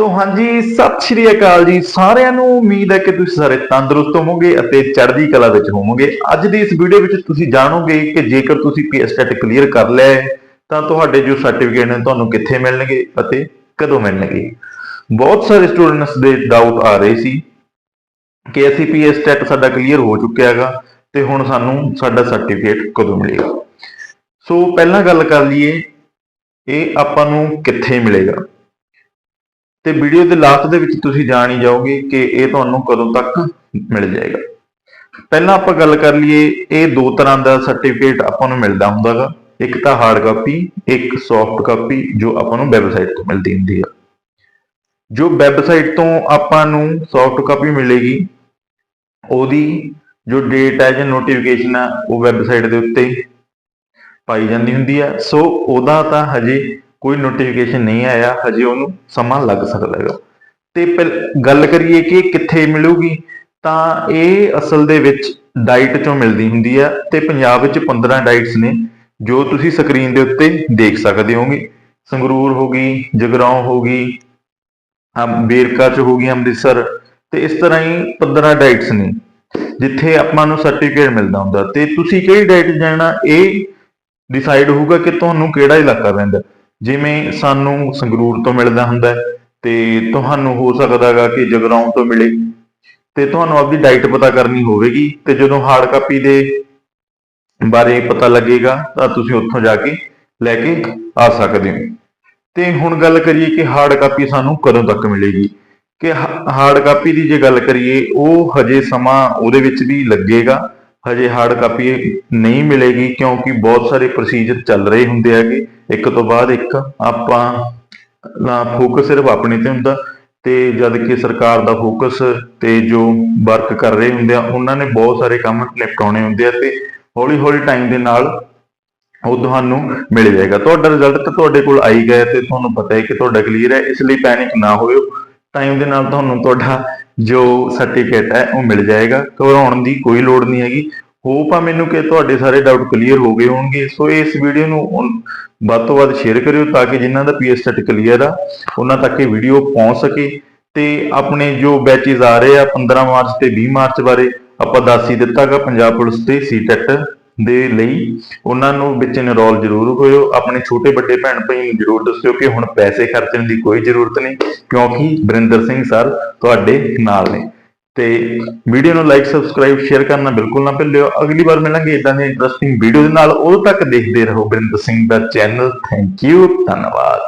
ਸੋ ਹਾਂਜੀ, ਸਤਿ ਸ਼੍ਰੀ ਅਕਾਲ ਜੀ। ਸਾਰਿਆਂ ਨੂੰ ਉਮੀਦ ਹੈ ਕਿ ਤੁਸੀਂ ਸਾਰੇ ਤੰਦਰੁਸਤ ਹੋਵੋਗੇ ਅਤੇ ਚੜ੍ਹਦੀ ਕਲਾ ਵਿੱਚ ਹੋਵੋਗੇ। ਅੱਜ ਦੀ ਇਸ ਵੀਡੀਓ ਵਿੱਚ ਤੁਸੀਂ ਜਾਣੋਗੇ ਕਿ ਜੇਕਰ ਤੁਸੀਂ ਪੀਐਸਟੈਟ ਕਲੀਅਰ ਕਰ ਲਿਆ ਹੈ, ਤਾਂ ਤੁਹਾਡੇ ਜੋ ਸਰਟੀਫਿਕੇਟ ਨੇ ਤੁਹਾਨੂੰ ਕਿੱਥੇ ਮਿਲਣਗੇ ਅਤੇ ਕਦੋਂ ਮਿਲਣਗੇ। ਬਹੁਤ ਸਾਰੇ ਸਟੂਡੈਂਟਸ ਦੇ ਡਾਊਟ ਆ ਰਹੇ ਸੀ ਕਿ ਅਸੀਂ ਪੀਐਸਟੈਟ ਸਾਡਾ ਕਲੀਅਰ ਹੋ ਚੁੱਕਿਆ ਹੈਗਾ ਤੇ ਹੁਣ ਸਾਨੂੰ ਸਾਡਾ ਸਰਟੀਫਿਕੇਟ ਕਦੋਂ ਮਿਲੇਗਾ। ਸੋ ਪਹਿਲਾਂ ਗੱਲ ਕਰ ਲਈਏ, ਇਹ ਆਪਾਂ ਨੂੰ ਕਿੱਥੇ ਮਿਲੇਗਾ। ਤੇ ਵੀਡੀਓ ਦੇ ਲਾਸਟ ਦੇ ਵਿੱਚ ਤੁਸੀਂ ਜਾਣ ਹੀ ਜਾਓਗੇ ਕਿ ਇਹ ਤੁਹਾਨੂੰ ਕਦੋਂ ਤੱਕ ਮਿਲ ਜਾਏਗਾ। ਪਹਿਲਾਂ ਆਪਾਂ ਗੱਲ ਕਰ ਲਈਏ, ਇਹ ਦੋ ਤਰ੍ਹਾਂ ਦਾ ਸਰਟੀਫਿਕੇਟ ਆਪਾਂ ਨੂੰ ਮਿਲਦਾ ਹੁੰਦਾਗਾ। ਇੱਕ ਤਾਂ ਹਾਰਡ ਕਾਪੀ ਇੱਕ ਸੌਫਟ ਕਾਪੀ ਜੋ ਆਪਾਂ ਨੂੰ ਵੈਬਸਾਈਟ ਤੋਂ ਮਿਲਦੀ ਹੁੰਦੀ ਹੈ ਜੋ ਵੈਬਸਾਈਟ ਤੋਂ ਆਪਾਂ ਨੂੰ ਸੌਫਟ ਕਾਪੀ ਮਿਲੇਗੀ, ਉਹਦੀ ਜੋ ਡੇਟ ਹੈ ਜਾਂ ਨੋਟੀਫਿਕੇਸ਼ਨ ਹੈ ਉਹ ਵੈਬਸਾਈਟ ਦੇ ਉੱਤੇ ਪਾਈ ਜਾਂਦੀ ਹੁੰਦੀ ਹੈ ਸੋ ਉਹਦਾ ਤਾਂ ਹਜੇ ਕੋਈ ਨੋਟੀਫਿਕੇਸ਼ਨ ਨਹੀਂ ਆਇਆ, ਹਜੇ ਉਹਨੂੰ ਸਮਾਂ ਲੱਗ ਸਕਦਾ ਹੈਗਾ। ਤੇ ਪਹਿਲ- ਗੱਲ ਕਰੀਏ ਕਿ ਕਿੱਥੇ ਮਿਲੂਗੀ, ਤਾਂ ਇਹ ਅਸਲ ਦੇ ਵਿੱਚ ਡਾਈਟ ਚੋਂ ਮਿਲਦੀ ਹੁੰਦੀ ਹੈ ਤੇ ਪੰਜਾਬ ਵਿੱਚ 15 ਡਾਈਟਸ ਨੇ, ਜੋ ਤੁਸੀਂ ਸਕਰੀਨ ਦੇ ਉੱਤੇ ਦੇਖ ਸਕਦੇ ਹੋਗੇ ਸੰਗਰੂਰ ਹੋ ਗਈ, ਜਗਰਾਉਂ ਹੋ ਗਈ ਹਮ ਬੇਰਕਾ ਚ ਹੋ ਗਈ, ਅੰਮ੍ਰਿਤਸਰ, ਤੇ ਇਸ ਤਰ੍ਹਾਂ ਹੀ 15 ਡਾਈਟਸ ਨੇ, ਜਿੱਥੇ ਆਪਾਂ ਨੂੰ ਸਰਟੀਫਿਕੇਟ ਮਿਲਦਾ ਹੁੰਦਾ। ਤੇ ਤੁਸੀਂ ਕਿਹੜੀ ਡਾਈਟ ਜਾਣਾ, ਇਹ ਡਿਸਾਈਡ ਹੋਊਗਾ ਕਿ ਤੁਹਾਨੂੰ ਕਿਹੜਾ ਇਲਾਕਾ ਪੈਂਦਾ। ਜਿਵੇਂ ਸਾਨੂੰ ਸੰਗਰੂਰ ਤੋਂ ਮਿਲਦਾ ਹੁੰਦਾ ਤੇ ਤੁਹਾਨੂੰ ਹੋ ਸਕਦਾ ਹੈਗਾ ਕਿ ਜਗਰਾਉਂ ਤੋਂ ਮਿਲੇ ਤੇ ਤੁਹਾਨੂੰ ਆਪਦੀ ਡਾਈਟ ਪਤਾ ਕਰਨੀ ਹੋਵੇਗੀ ਤੇ ਜਦੋਂ ਹਾਰਡ ਕਾਪੀ ਦੇ ਬਾਰੇ ਪਤਾ ਲੱਗੇਗਾ ਤਾਂ ਤੁਸੀਂ ਉੱਥੋਂ ਜਾ ਕੇ ਲੈ ਕੇ ਆ ਸਕਦੇ ਹੋ। ਤੇ ਹੁਣ ਗੱਲ ਕਰੀਏ ਕਿ ਹਾਰਡ ਕਾਪੀ ਸਾਨੂੰ ਕਦੋਂ ਤੱਕ ਮਿਲੇਗੀ? ਕਿ ਹਾਰਡ ਕਾਪੀ ਦੀ ਜੇ ਗੱਲ ਕਰੀਏ, ਉਹ ਹਜੇ ਸਮਾਂ ਉਹਦੇ ਵਿੱਚ ਵੀ ਲੱਗੇਗਾ ਹਜੇ ਹਾਰਡ ਕਾਪੀ ਨਹੀਂ ਮਿਲੇਗੀ ਕਿਉਂਕਿ ਬਹੁਤ ਸਾਰੇ ਪ੍ਰੋਸੀਜਰ ਚੱਲ ਰਹੇ ਹੁੰਦੇ ਹੈਗੇ। ਇੱਕ ਤੋਂ ਬਾਅਦ ਇੱਕ ਆਪਾਂ ਨਾ ਫੋਕਸ ਸਿਰਫ ਆਪਣੇ ਤੇ ਹੁੰਦਾ ਤੇ ਜਦ ਕਿ ਸਰਕਾਰ ਦਾ ਫੋਕਸ ਤੇ ਜੋ ਵਰਕ ਕਰ ਰਹੇ ਹੁੰਦੇ ਆ, ਉਹਨਾਂ ਨੇ ਬਹੁਤ ਸਾਰੇ ਕੰਮ ਨਿਪਟਾਉਣੇ ਹੁੰਦੇ ਆ ਤੇ ਹੌਲੀ ਹੌਲੀ ਟਾਈਮ ਦੇ ਨਾਲ ਉਹ ਤੁਹਾਨੂੰ ਮਿਲ ਜਾਏਗਾ। ਤੁਹਾਡਾ ਰਿਜ਼ਲਟ ਤਾਂ ਤੁਹਾਡੇ ਕੋਲ ਆਈ ਗਿਆ ਤੇ ਤੁਹਾਨੂੰ ਪਤਾ ਹੈ ਕਿ ਤੁਹਾਡਾ ਕਲੀਅਰ ਹੈ, ਇਸ ਲਈ ਪੈਨਿਕ ਨਾ ਹੋਇਓ। ਟਾਈਮ ਦੇ ਨਾਲ ਤੁਹਾਨੂੰ ਤੁਹਾਡਾ ਜੋ ਸਰਟੀਫਿਕੇਟ ਹੈ, ਉਹ ਮਿਲ ਜਾਏਗਾ। ਘਬਰਾਉਣ ਦੀ ਕੋਈ ਲੋੜ ਨਹੀਂ ਹੈਗੀ। ਹੋਪ ਆ ਮੈਨੂੰ ਕਿ ਤੁਹਾਡੇ ਸਾਰੇ ਡਾਊਟ ਕਲੀਅਰ ਹੋ ਗਏ ਹੋਣਗੇ। ਸੋ ਇਸ ਵੀਡੀਓ ਨੂੰ ਵੱਧ ਤੋਂ ਵੱਧ ਸ਼ੇਅਰ ਕਰਿਓ ਤਾਂ ਕਿ ਜਿਨ੍ਹਾਂ ਦਾ ਪੀਐਸ ਸੈਟ ਕਲੀਅਰ ਆ, ਉਹਨਾਂ ਤੱਕ ਇਹ ਵੀਡੀਓ ਪਹੁੰਚ ਸਕੇ। ਤੇ ਆਪਣੇ ਜੋ ਬੈਚਸ ਆ ਰਹੇ ਆ 15 ਮਾਰਚ ਤੇ 20 ਮਾਰਚ ਬਾਰੇ ਆਪਾਂ ਦੱਸ ਹੀ ਦਿੱਤਾਗਾ ਪੰਜਾਬ ਪੁਲਿਸ ਤੇ ਸੀਟੈਟ ਦੇ ਲਈ ਉਹਨਾਂ ਨੂੰ ਵਿੱਚ ਇਨਰੋਲ ਜ਼ਰੂਰ ਹੋਇਓ। ਆਪਣੇ ਛੋਟੇ ਵੱਡੇ ਭੈਣ ਭਾਈ ਨੂੰ ਜ਼ਰੂਰ ਦੱਸਿਓ ਕਿ ਹੁਣ ਪੈਸੇ ਖਰਚਣ ਦੀ ਕੋਈ ਜ਼ਰੂਰਤ ਨਹੀਂ, ਕਿਉਂਕਿ ਬਰਿੰਦਰ ਸਿੰਘ ਸਰ ਤੁਹਾਡੇ ਨਾਲ ਨੇ। ਤੇ ਵੀਡੀਓ ਨੂੰ ਲਾਈਕ ਸਬਸਕ੍ਰਾਈਬ ਸ਼ੇਅਰ ਕਰਨਾ ਬਿਲਕੁਲ ਨਾ ਭੁੱਲਿਓ। ਅਗਲੀ ਵਾਰ ਮਿਲਾਂਗੇ ਇਦਾਂ ਦੀ ਇੰਟਰਸਟਿੰਗ ਵੀਡੀਓ ਦੇ ਨਾਲ। ਉਦੋਂ ਤੱਕ ਦੇਖਦੇ ਰਹੋ ਬਰਿੰਦਰ ਸਿੰਘ ਦਾ ਚੈਨਲ ਥੈਂਕ ਯੂ ਧੰਨਵਾਦ।